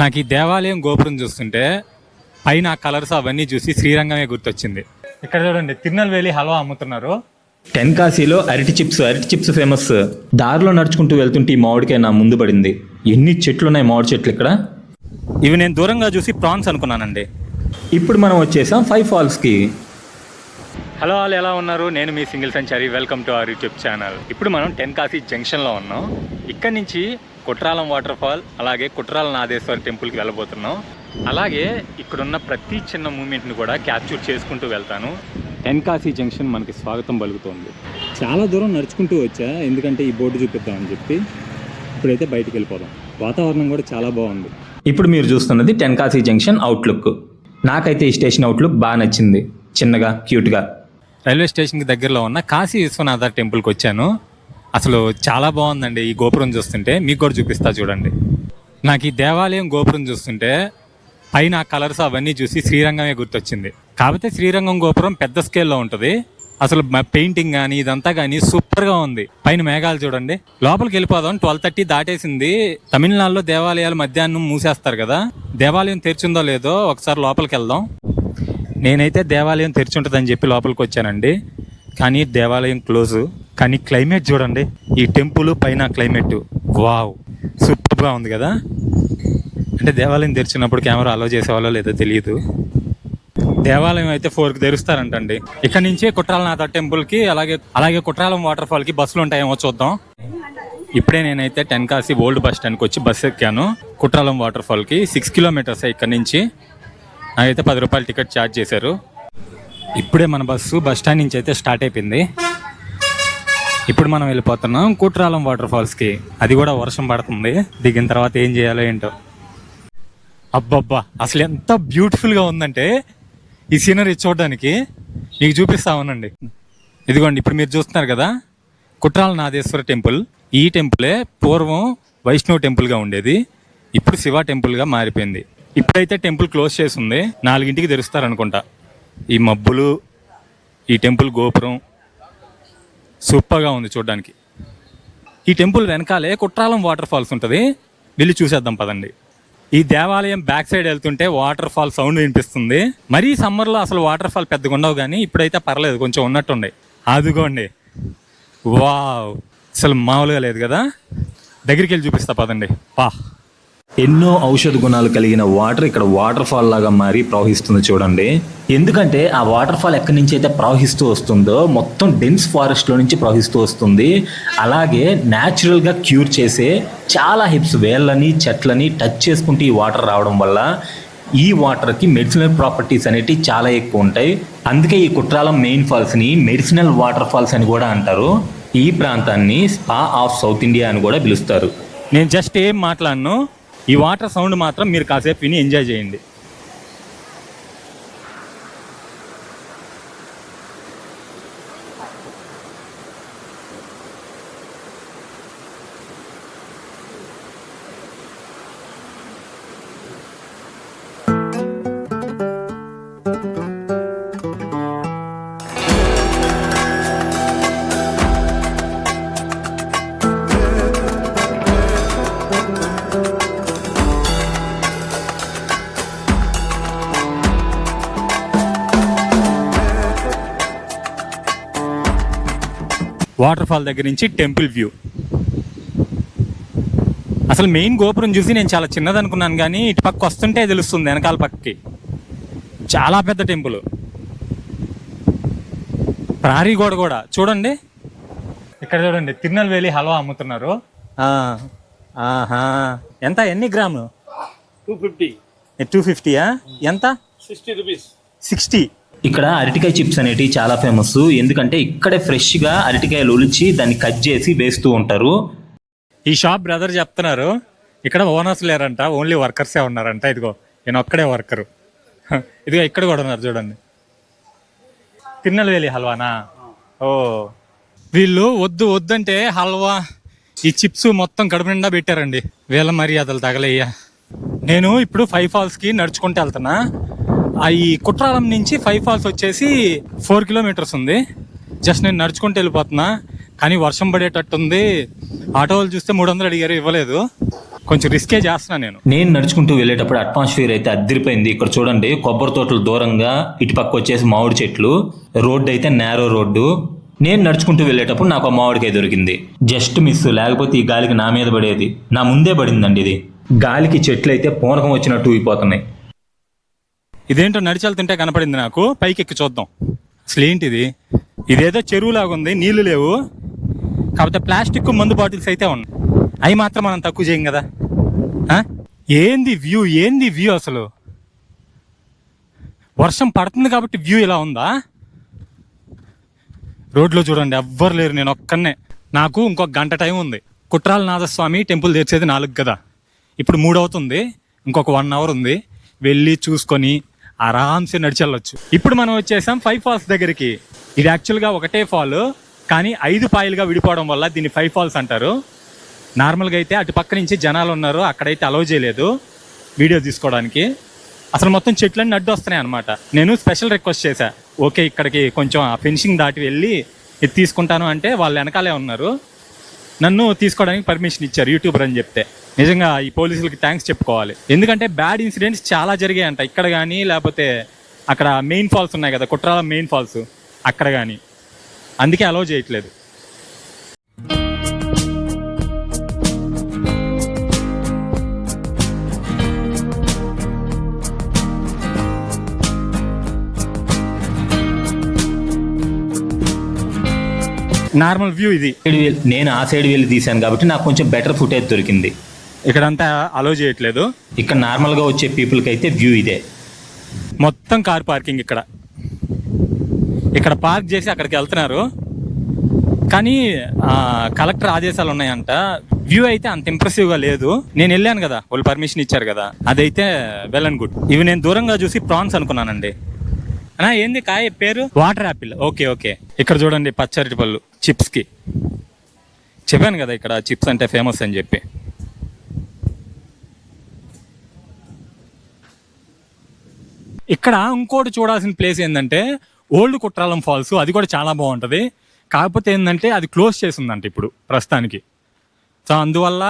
నాకు ఈ దేవాలయం గోపురం చూస్తుంటే పైన కలర్స్ అవన్నీ చూసి శ్రీరంగమే గుర్తొచ్చింది. ఇక్కడ చూడండి తిరునల్వేలి హల్వా అమ్ముతున్నారు. టెన్కాశీలో అరటి చిప్స్ అరటి చిప్స్ ఫేమస్. దారిలో నడుచుకుంటూ వెళ్తుంటే ఈ మామిడికాయ నా ముందు పడింది. ఎన్ని చెట్లు ఉన్నాయి మామిడి చెట్లు ఇక్కడ? ఇవి నేను దూరంగా చూసి ప్రాన్స్ అనుకున్నానండి. ఇప్పుడు మనం వచ్చేసాం ఫైవ్ ఫాల్స్కి. హలో వాళ్ళు ఎలా ఉన్నారు? నేను మీ single Sanchari. Welcome to our YouTube channel. ఇప్పుడు మనం టెన్కాశీ జంక్షన్లో ఉన్నాం. ఇక్కడ నుంచి కుట్రాలం వాటర్ ఫాల్ అలాగే కుట్రాల నాదేశ్వర టెంపుల్కి వెళ్ళబోతున్నాం. అలాగే ఇక్కడున్న ప్రతి చిన్న మూమెంట్ని కూడా క్యాప్చర్ చేసుకుంటూ వెళ్తాను. టెన్కాశీ జంక్షన్ మనకి స్వాగతం పలుకుతోంది. చాలా దూరం నడుచుకుంటూ వచ్చా ఎందుకంటే ఈ బోర్డు చూపిద్దామని చెప్పి. ఇప్పుడైతే బయటికి వెళ్ళిపోదాం. వాతావరణం కూడా చాలా బాగుంది. ఇప్పుడు మీరు చూస్తున్నది టెన్కాశీ జంక్షన్ అవుట్లుక్. నాకైతే ఈ స్టేషన్ అవుట్లుక్ బాగా నచ్చింది. చిన్నగా క్యూట్గా. రైల్వే స్టేషన్కి దగ్గరలో ఉన్న కాశీ విశ్వనాథ టెంపుల్కి వచ్చాను. అసలు చాలా బాగుందండి ఈ గోపురం చూస్తుంటే. మీకు కూడా చూపిస్తా చూడండి. నాకు ఈ దేవాలయం గోపురం చూస్తుంటే పైన కలర్స్ అవన్నీ చూసి శ్రీరంగమే గుర్తొచ్చింది. కాకపోతే శ్రీరంగం గోపురం పెద్ద స్కేల్లో ఉంటుంది. అసలు పెయింటింగ్ కానీ ఇదంతా కానీ సూపర్గా ఉంది. పైన మేఘాలు చూడండి. లోపలికి వెళ్ళిపోదాం. ట్వెల్వ్ థర్టీ దాటేసింది. తమిళనాడులో దేవాలయాలు మధ్యాహ్నం మూసేస్తారు కదా. దేవాలయం తెరిచిందో లేదో ఒకసారి లోపలికి వెళ్దాం. నేనైతే దేవాలయం తెరిచి ఉంటుందని చెప్పి లోపలికి వచ్చానండి. కానీ దేవాలయం క్లోజు కానీ క్లైమేట్ చూడండి. ఈ టెంపుల్ పైన క్లైమేట్. వావ్. సూపర్గా ఉంది కదా. అంటే దేవాలయం తెరిచినప్పుడు కెమెరా అలో చేసేవాళ్ళో లేదో తెలియదు దేవాలయం అయితే ఫోర్కి తెరుస్తారంటండి. ఇక్కడ నుంచి కుట్రాలనాథ టెంపుల్కి అలాగే అలాగే కుట్రాలం వాటర్ ఫాల్కి బస్సులు ఉంటాయేమో చూద్దాం. ఇప్పుడే నేనైతే టెన్ కాసి ఓల్డ్ బస్ స్టాండ్కి వచ్చి బస్సు ఎక్కాను. కుట్రాలం వాటర్ ఫాల్కి సిక్స్ కిలోమీటర్స్ ఇక్కడ నుంచి. నాకైతే పది రూపాయలు టికెట్ ఛార్జ్ చేశారు. ఇప్పుడే మన బస్సు బస్ స్టాండ్ నుంచి అయితే స్టార్ట్ అయిపోయింది. ఇప్పుడు మనం వెళ్ళిపోతున్నాం కుట్రాలం వాటర్ ఫాల్స్కి. అది కూడా వర్షం పడుతుంది. దిగిన తర్వాత ఏం చేయాలో ఏంటో. అబ్బబ్బా అసలు ఎంత బ్యూటిఫుల్గా ఉందంటే ఈ సీనరీ చూడడానికి మీకు చూపిస్తా ఇదిగోండి ఇప్పుడు మీరు చూస్తున్నారు కదా కుట్రాల నాదేశ్వర టెంపుల్. ఈ టెంపులే పూర్వం వైష్ణవ్ టెంపుల్గా ఉండేది. ఇప్పుడు శివ టెంపుల్గా మారిపోయింది. ఇప్పుడైతే టెంపుల్ క్లోజ్ చేసి ఉంది. నాలుగింటికి తెరుస్తారనుకుంటా ఈ మబ్బులు ఈ టెంపుల్ గోపురం సూపర్గా ఉంది చూడడానికి. ఈ టెంపుల్ వెనకాలే కుట్రాలం వాటర్ ఫాల్స్ ఉంటుంది. వెళ్ళి చూసేద్దాం పదండి. ఈ దేవాలయం బ్యాక్ సైడ్ వెళ్తుంటే వాటర్ ఫాల్ సౌండ్ వినిపిస్తుంది. మరీ సమ్మర్లో అసలు వాటర్ ఫాల్ పెద్దగా ఉండవు కానీ ఇప్పుడైతే పర్లేదు కొంచెం ఉన్నట్టుండే. అదిగోండి వావ్! అసలు మామూలుగా లేదు కదా? దగ్గరికి వెళ్ళి చూపిస్తా పదండి. పా. ఎన్నో ఔషధ గుణాలు కలిగిన వాటర్ ఇక్కడ వాటర్ ఫాల్ లాగా మారి ప్రవహిస్తుంది చూడండి. ఎందుకంటే ఆ వాటర్ ఫాల్ ఎక్కడి నుంచి అయితే ప్రవహిస్తూ వస్తుందో మొత్తం డెన్స్ ఫారెస్ట్లో నుంచి ప్రవహిస్తూ వస్తుంది. అలాగే న్యాచురల్గా క్యూర్ చేసే చాలా హిప్స్ వేళ్ళని చెట్లని టచ్ చేసుకుంటూ ఈ వాటర్ రావడం వల్ల ఈ వాటర్కి మెడిసినల్ ప్రాపర్టీస్ అనేవి చాలా ఎక్కువ ఉంటాయి. అందుకే ఈ కుట్రాలం మెయిన్ ఫాల్స్ని మెడిసినల్ వాటర్ ఫాల్స్ అని కూడా అంటారు. ఈ ప్రాంతాన్ని స్పా ఆఫ్ సౌత్ ఇండియా అని కూడా పిలుస్తారు. నేను జస్ట్ ఏం మాట్లాడను ఈ వాటర్ సౌండ్ మాత్రం మీరు కాసేపు విని ఎంజాయ్ చేయండి. వాటర్ ఫాల్ దగ్గర నుంచి టెంపుల్ వ్యూ. అసలు మెయిన్ గోపురం చూసి నేను చాలా చిన్నది అనుకున్నాను కానీ ఇటు పక్క వస్తుంటే తెలుస్తుంది వెనకాల పక్కకి. చాలా పెద్ద టెంపుల్. ప్రారీ గోడ కూడా. చూడండి. ఇక్కడ చూడండి తిరునల్వేలి హల్వా అమ్ముతున్నారు. ఆ, ఆహా. ఎంత? ఎన్ని గ్రాములు? Two fifty. Two fifty? ఎంత? Sixty rupees. సిక్స్టీ. ఇక్కడ అరటికాయ చిప్స్ అనేటివి చాలా ఫేమస్ ఎందుకంటే ఇక్కడే ఫ్రెష్గా అరటికాయలు ఒలిచి దాన్ని కట్ చేసి వేస్తూ ఉంటారు. ఈ షాప్ బ్రదర్ చెప్తున్నారు ఇక్కడ ఓనర్స్ లేరంట ఓన్లీ వర్కర్సే ఉన్నారంట ఇదిగో నేను ఒక్కడే వర్కరు ఇదిగో ఇక్కడ కూడా ఉన్నారు చూడండి. తిన్నలవేలి హల్వానా? ఓ. వీళ్ళు వద్దు వద్దంటే హల్వా ఈ చిప్స్ మొత్తం కడుపు నిండా పెట్టారండి. వీళ్ళ మర్యాదలు తగలయ్యా. నేను ఇప్పుడు ఫైవ్ ఫాల్స్కి నడుచుకుంటూ వెళ్తున్నా. ఈ కుట్రాలం నుంచి ఫైవ్ ఫాల్స్ వచ్చేసి ఫోర్ కిలోమీటర్స్ ఉంది. జస్ట్ నేను నడుచుకుంటూ వెళ్ళిపోతున్నా కానీ వర్షం పడేటట్టుంది. ఆటో వాళ్ళు చూస్తే మూడు వందలు అడిగారు ఇవ్వలేదు. కొంచెం రిస్కే చేస్తున్నా నేను. నేను నడుచుకుంటూ వెళ్ళేటప్పుడు అట్మాస్ఫియర్ అయితే అద్దరిపోయింది. ఇక్కడ చూడండి కొబ్బరి తోటలు దూరంగా ఇటుపక్క వచ్చేసి మామిడి చెట్లు రోడ్డు అయితే నేరో రోడ్డు. నేను నడుచుకుంటూ వెళ్ళేటప్పుడు నాకు ఆ మామిడికాయ దొరికింది. జస్ట్ మిస్ లేకపోతే ఈ గాలికి నా మీద పడేది. నా ముందే పడిందండి ఇది. గాలికి చెట్లు అయితే పూనకం వచ్చినట్టు ఊగిపోతున్నాయి. ఇదేంటో నడిచెళ్తుంటే కనపడింది నాకు. పైకి ఎక్కి చూద్దాం. అసలు ఏంటిది? ఇదేదో చెరువులాగా ఉంది నీళ్ళు లేవు. కాకపోతే ప్లాస్టిక్ మందు బాటిల్స్ అయితే ఉన్నాయి. అవి మాత్రం మనం తక్కువ చేయం కదా. ఏంది వ్యూ? ఏంది వ్యూ అసలు? వర్షం పడుతుంది కాబట్టి వ్యూ ఇలా ఉందా? రోడ్లో చూడండి ఎవ్వరు లేరు నేను ఒక్కనే. నాకు ఇంకొక గంట టైం ఉంది. కుట్రాల నాథస్వామి టెంపుల్ తెరిచేది నాలుగు కదా. ఇప్పుడు మూడవుతుంది ఇంకొక వన్ అవర్ ఉంది. వెళ్ళి చూసుకొని ఆరామ్సే నడిచెళ్ళొచ్చు. ఇప్పుడు మనం వచ్చేసాం ఫైవ్ ఫాల్స్ దగ్గరికి. ఇది యాక్చువల్గా ఒకటే ఫాల్ కానీ ఐదు పాయలుగా విడిపోవడం వల్ల దీన్ని ఫైవ్ ఫాల్స్ అంటారు. నార్మల్గా అయితే అటు పక్క నుంచి జనాలు ఉన్నారు అక్కడైతే అలౌ చేయలేదు వీడియో తీసుకోవడానికి. అసలు మొత్తం చెట్లన్నీ అడ్డు వస్తున్నాయి అనమాట నేను స్పెషల్ రిక్వెస్ట్ చేశా ఓకే ఇక్కడికి కొంచెం ఆ ఫెన్సింగ్ దాటి వెళ్ళి ఇది తీసుకుంటాను అంటే వాళ్ళు వెనకాలే ఉన్నారు. నన్ను తీసుకోవడానికి పర్మిషన్ ఇచ్చారు యూట్యూబర్ అని చెప్తే. నిజంగా ఈ పోలీసులకి థ్యాంక్స్ చెప్పుకోవాలి. ఎందుకంటే బ్యాడ్ ఇన్సిడెంట్స్ చాలా జరిగాయంట. ఇక్కడ కానీ లేకపోతే అక్కడ మెయిన్ ఫాల్స్ ఉన్నాయి కదా కుట్రాల మెయిన్ ఫాల్స్ అక్కడ కానీ అందుకే అలౌ చేయట్లేదు. నార్మల్ వ్యూ ఇది. నేను ఆ సైడ్ వెళ్ళి తీశాను కాబట్టి నాకు కొంచెం బెటర్ ఫుటేజ్ దొరికింది. ఇక్కడంతా అలౌ చేయట్లేదు. ఇక్కడ నార్మల్గా వచ్చే పీపుల్కి అయితే వ్యూ ఇదే. మొత్తం కార్ పార్కింగ్ ఇక్కడ. ఇక్కడ పార్క్ చేసి అక్కడికి వెళ్తున్నారు. కానీ ఆ, కలెక్టర్ ఆదేశాలు ఉన్నాయంట. వ్యూ అయితే అంత ఇంప్రెసివ్గా లేదు. నేను వెళ్ళాను కదా వాళ్ళు పర్మిషన్ ఇచ్చారు కదా. అదైతే వెల్ అండ్ గుడ్ ఇవి నేను దూరంగా చూసి ప్రాన్స్ అనుకున్నానండి. అన్నా ఏంది కాయ పేరు? Water apple okay okay. ఇక్కడ చూడండి పచ్చరటి పళ్ళు చిప్స్కి. చెప్పాను కదా ఇక్కడ చిప్స్ అంటే ఫేమస్ అని చెప్పి. ఇక్కడ ఇంకోటి చూడాల్సిన ప్లేస్ ఏంటంటే ఓల్డ్ కుట్రాలం ఫాల్స్. అది కూడా చాలా బాగుంటుంది. కాకపోతే ఏంటంటే అది క్లోజ్ చేసి ఉందంట ఇప్పుడు ప్రస్తుతానికి. సో అందువల్ల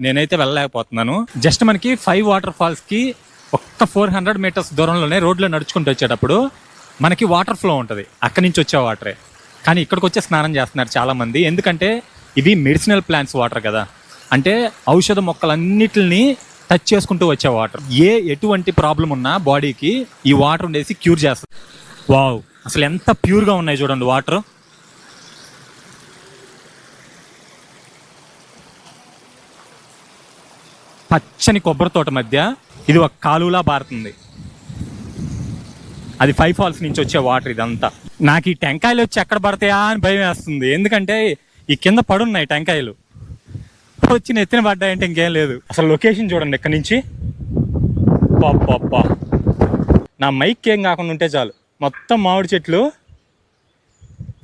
నేనైతే వెళ్ళలేకపోతున్నాను. జస్ట్ మనకి ఫైవ్ వాటర్ ఫాల్స్కి ఒక్క ఫోర్ హండ్రెడ్ మీటర్స్ దూరంలోనే రోడ్లో నడుచుకుంటూ వచ్చేటప్పుడు మనకి వాటర్ ఫ్లో ఉంటుంది. అక్కడి నుంచి వచ్చే వాటరే. కానీ ఇక్కడికి వచ్చే స్నానం చేస్తున్నారు చాలామంది. ఎందుకంటే ఇవి మెడిసినల్ ప్లాంట్స్ వాటర్ కదా. అంటే ఔషధ మొక్కలన్నిటిని టచ్ చేసుకుంటూ వచ్చే వాటర్. ఏ ఎటువంటి ప్రాబ్లం ఉన్నా బాడీకి ఈ వాటర్ ఉండేసి క్యూర్ చేస్తుంది. వావ్ అసలు ఎంత ప్యూర్గా ఉన్నాయి చూడండి వాటర్. పచ్చని కొబ్బరి తోట మధ్య ఇది ఒక కాలువలా బారుతుంది అది ఫైవ్ ఫాల్స్ నుంచి వచ్చే వాటర్ ఇదంతా. నాకు ఈ టెంకాయలు వచ్చి ఎక్కడ పడతాయా అని భయం వేస్తుంది. ఎందుకంటే ఈ కింద పడున్నాయి టెంకాయలు. వచ్చి నెత్తిన పడ్డాయంటే ఇంకేం లేదు. అసలు లొకేషన్ చూడండి ఇక్కడ నుంచి? పాపా నా మైక్ ఏం కాకుండా ఉంటే చాలు. మొత్తం మామిడి చెట్లు.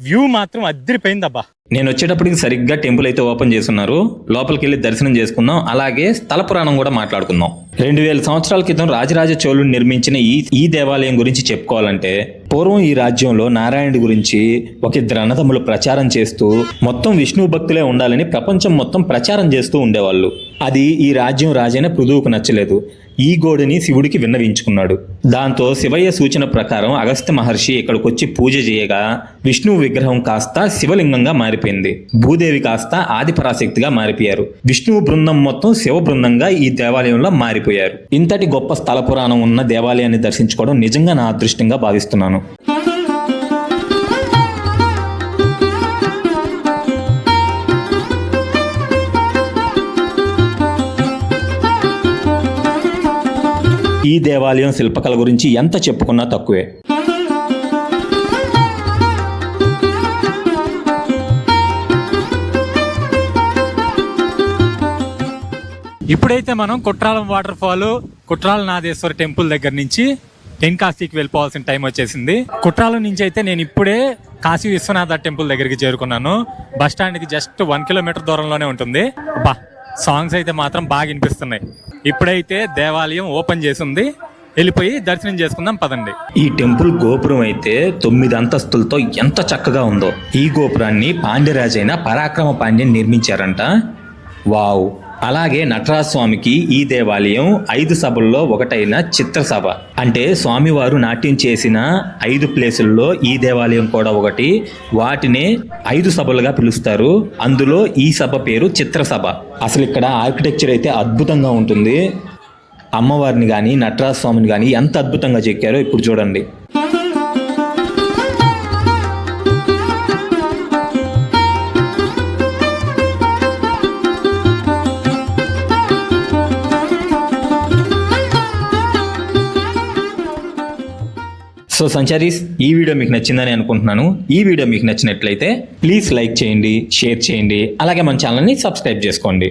వ్యూ మాత్రం అద్దరిపోయిందబ్బా. నేను వచ్చేటప్పటికి సరిగ్గా టెంపుల్ అయితే ఓపెన్ చేస్తున్నారు. లోపలికి వెళ్ళి దర్శనం చేసుకుందాం. అలాగే స్థల పురాణం కూడా మాట్లాడుకుందాం. రెండు వేల సంవత్సరాల క్రితం రాజరాజ చోళుడు నిర్మించిన ఈ ఈ దేవాలయం గురించి చెప్పుకోవాలంటే పూర్వం ఈ రాజ్యంలో నారాయణుడి గురించి ఒక ఇద్దరు అన్నదమ్ములు ప్రచారం చేస్తూ మొత్తం విష్ణు భక్తులే ఉండాలని ప్రపంచం మొత్తం ప్రచారం చేస్తూ ఉండేవాళ్ళు. అది ఈ రాజ్యం రాజైన పృథువుకు నచ్చలేదు. ఈ గోడుని శివుడికి విన్నవించుకున్నాడు. దాంతో శివయ్య సూచన ప్రకారం అగస్త్య మహర్షి ఇక్కడికొచ్చి పూజ చేయగా విష్ణువు విగ్రహం కాస్త శివలింగంగా మారిపోయింది. భూదేవి కాస్త ఆదిపరాశక్తిగా మారిపోయారు. విష్ణువు బృందం మొత్తం శివ బృందంగా ఈ దేవాలయంలో మారిపోయారు. ఇంతటి గొప్ప స్థల పురాణం ఉన్న దేవాలయాన్ని దర్శించుకోవడం నిజంగా నా అదృష్టంగా భావిస్తున్నాను. ఈ దేవాలయం శిల్పకళ గురించి ఎంత చెప్పుకున్నా తక్కువే. ఇప్పుడైతే మనం Courtallam water fall Kutrala Nadeswara temple దగ్గర నుంచి టెన్కాశీకి వెళ్ళిపోవాల్సిన టైం వచ్చేసింది. కుట్రాలం నుంచి అయితే నేను ఇప్పుడే కాశీ విశ్వనాథ టెంపుల్ దగ్గరికి చేరుకున్నాను. బస్ స్టాండ్కి జస్ట్ వన్ కిలోమీటర్ దూరంలోనే ఉంటుంది. బా సాంగ్స్ అయితే మాత్రం బాగా వినిపిస్తున్నాయి. ఇప్పుడైతే దేవాలయం ఓపెన్ చేసింది. వెళ్ళిపోయి దర్శనం చేసుకుందాం పదండి. ఈ టెంపుల్ గోపురం అయితే తొమ్మిది అంతస్తులతో ఎంత చక్కగా ఉందో. ఈ గోపురాన్ని పాండ్యరాజైన పరాక్రమ పాండ్యన్ నిర్మించారంట. వావ్. అలాగే నటరాజ స్వామికి ఈ దేవాలయం ఐదు సభల్లో ఒకటైన చిత్రసభ. అంటే స్వామివారు నాట్యం చేసిన ఐదు ప్లేసుల్లో ఈ దేవాలయం కూడా ఒకటి. వాటినే ఐదు సభలుగా పిలుస్తారు. అందులో ఈ సభ పేరు చిత్రసభ. అసలు ఇక్కడ ఆర్కిటెక్చర్ అయితే అద్భుతంగా ఉంటుంది. అమ్మవారిని కానీ నటరాజస్వామిని కానీ ఎంత అద్భుతంగా చెక్కారో ఇప్పుడు చూడండి. సో సంచారీస్ ఈ వీడియో మీకు నచ్చిందని అనుకుంటున్నాను. ఈ వీడియో మీకు నచ్చినట్లయితే ప్లీజ్ లైక్ చేయండి షేర్ చేయండి అలాగే మన ఛానల్ని సబ్స్క్రైబ్ చేసుకోండి.